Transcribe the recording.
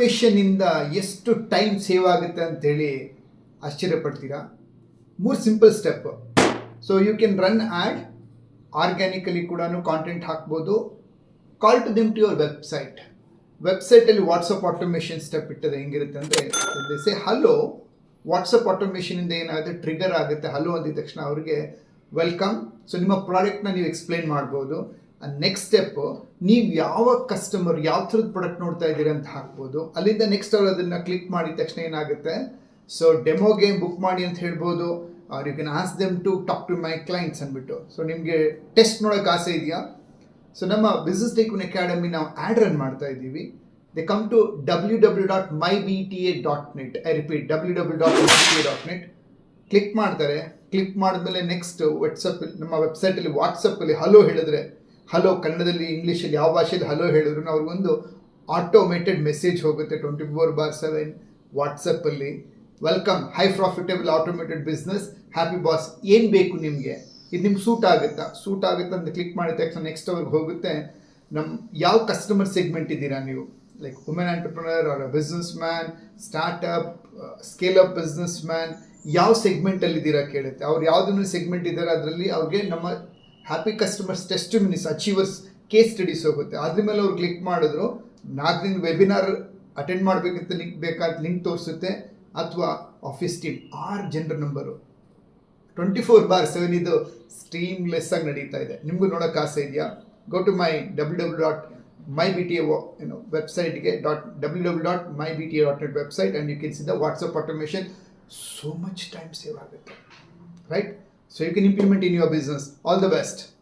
ಆಟೋಮೇಷನಿಂದ ಎಷ್ಟು time save ಆಗುತ್ತೆ ಅಂತೇಳಿ ಆಶ್ಚರ್ಯಪಡ್ತೀರಾ ಮೂರು simple step. So you can run ad organically ಕೂಡ ಕಾಂಟೆಂಟ್ ಹಾಕ್ಬೋದು. Call to them to your website ವೆಬ್ಸೈಟಲ್ಲಿ ವಾಟ್ಸಪ್ ಆಟೋಮೇಷನ್ ಸ್ಟೆಪ್ ಇಟ್ಟದೆ, ಹೆಂಗಿರುತ್ತೆ ಅಂದರೆ ಸೇ ಹಲೋ ವಾಟ್ಸಪ್ ಆಟೋಮೇಷನಿಂದ ಏನಾಗುತ್ತೆ ಟ್ರಿಗರ್ ಆಗುತ್ತೆ? ಹಲೋ ಅಂದಿದ ತಕ್ಷಣ ಅವ್ರಿಗೆ ವೆಲ್ಕಮ್ ಸೊ ನಿಮ್ಮ ಪ್ರಾಡಕ್ಟ್ನ ನೀವು ಎಕ್ಸ್ಪ್ಲೈನ್ ಮಾಡ್ಬೋದು. ನೆಕ್ಸ್ಟ್ ಸ್ಟೆಪ್ಪು ನೀವು ಯಾವ ಕಸ್ಟಮರ್ ಯಾವ ಥರದ ಪ್ರಾಡಕ್ಟ್ ನೋಡ್ತಾ ಇದ್ದೀರಾ ಅಂತ ಹಾಕ್ಬೋದು. ಅಲ್ಲಿಂದ ನೆಕ್ಸ್ಟ್ ಅವ್ರು ಅದನ್ನು ಕ್ಲಿಕ್ ಮಾಡಿದ ತಕ್ಷಣ ಏನಾಗುತ್ತೆ? ಸೊ ಡೆಮೋಗೆ ಬುಕ್ ಮಾಡಿ ಅಂತ ಹೇಳ್ಬೋದು. Or you can ask them to talk to my clients ಅಂದ್ಬಿಟ್ಟು. ಸೊ ನಿಮಗೆ ಟೆಸ್ಟ್ ನೋಡೋಕೆ ಆಸೆ ಇದೆಯಾ? ಸೊ ನಮ್ಮ ಬಿಸ್ನೆಸ್ ಟೇಕ್ವಿನ್ ಅಕಾಡೆಮಿ ನಾವು ಆ್ಯಡ್ ರನ್ ಮಾಡ್ತಾ ಇದ್ದೀವಿ. They come to W W dot my B T A dot net I repeat W W dot my B T A dot net click ಮಾಡ್ತಾರೆ. Click ಮಾಡಿದ್ಮೇಲೆ next WhatsApp ನಮ್ಮ ವೆಬ್ಸೈಟಲ್ಲಿ ವಾಟ್ಸಪ್ಪಲ್ಲಿ hello ಹೇಳಿದ್ರೆ hello ಕನ್ನಡದಲ್ಲಿ ಇಂಗ್ಲೀಷಲ್ಲಿ ಯಾವ ಭಾಷೆಯಲ್ಲಿ ಹಲೋ ಹೇಳಿದ್ರು ಅವ್ರಿಗೊಂದು ಆಟೋಮೇಟೆಡ್ ಮೆಸೇಜ್ ಹೋಗುತ್ತೆ ಟ್ವೆಂಟಿ ಫೋರ್ ಬಾರ್ ಸೆವೆನ್ ವಾಟ್ಸಪ್ಪಲ್ಲಿ welcome high profitable automated business happy boss ಏನು ಬೇಕು ನಿಮಗೆ? ಇದು ನಿಮ್ಗೆ ಸೂಟ್ ಆಗುತ್ತಾ? ಸೂಟ್ ಆಗುತ್ತೆ ಅಂತ ಕ್ಲಿಕ್ ಮಾಡಿದ ತಕ್ಷಣ ನೆಕ್ಸ್ಟ್ ಅವ್ರಿಗೆ ಹೋಗುತ್ತೆ ನಮ್ಮ ಯಾವ ಕಸ್ಟಮರ್ ಸೆಗ್ಮೆಂಟ್ ಇದ್ದೀರಾ ನೀವು? ಲೈಕ್ ವುಮೆನ್ ಆಂಟರ್ಪ್ರನರ್ ಅವರ business man startup scale up business man ಯಾವ ಸೆಗ್ಮೆಂಟಲ್ಲಿ ಇದ್ದೀರಾ ಕೇಳುತ್ತೆ? ಅವ್ರು ಯಾವುದನ್ನು ಸೆಗ್ಮೆಂಟ್ ಇದ್ದಾರೆ ಅದರಲ್ಲಿ ಅವ್ರಿಗೆ ನಮ್ಮ happy customers testimonies achievers case studies ಹೋಗುತ್ತೆ. ಅದ್ರ ಮೇಲೆ ಅವ್ರು ಕ್ಲಿಕ್ ಮಾಡಿದ್ರು ನಾಲ್ಕು ದಿನ ವೆಬಿನಾರ್ ಅಟೆಂಡ್ ಮಾಡಬೇಕಂತ ಲಿಂಕ್ ಬೇಕಾದ ಲಿಂಕ್ ತೋರಿಸುತ್ತೆ, ಅಥವಾ ಆಫೀಸ್ ಟೀಮ್ ಆರು ಜನರ number twenty four bar seven ಇದು ಸ್ಟ್ರೀಮ್ಲೆಸ್ ಆಗಿ ನಡೀತಾ ಇದೆ. ನಿಮಗೂ ನೋಡೋಕೆ ಆಸೆ ಇದೆಯಾ? Go to my W W dot my B T A ಏನು ವೆಬ್ಸೈಟ್ಗೆ dot W W dot my B T A dot net website and you can see the WhatsApp automation so much time save ಆಗುತ್ತೆ. Right so you can implement in your business. All the best.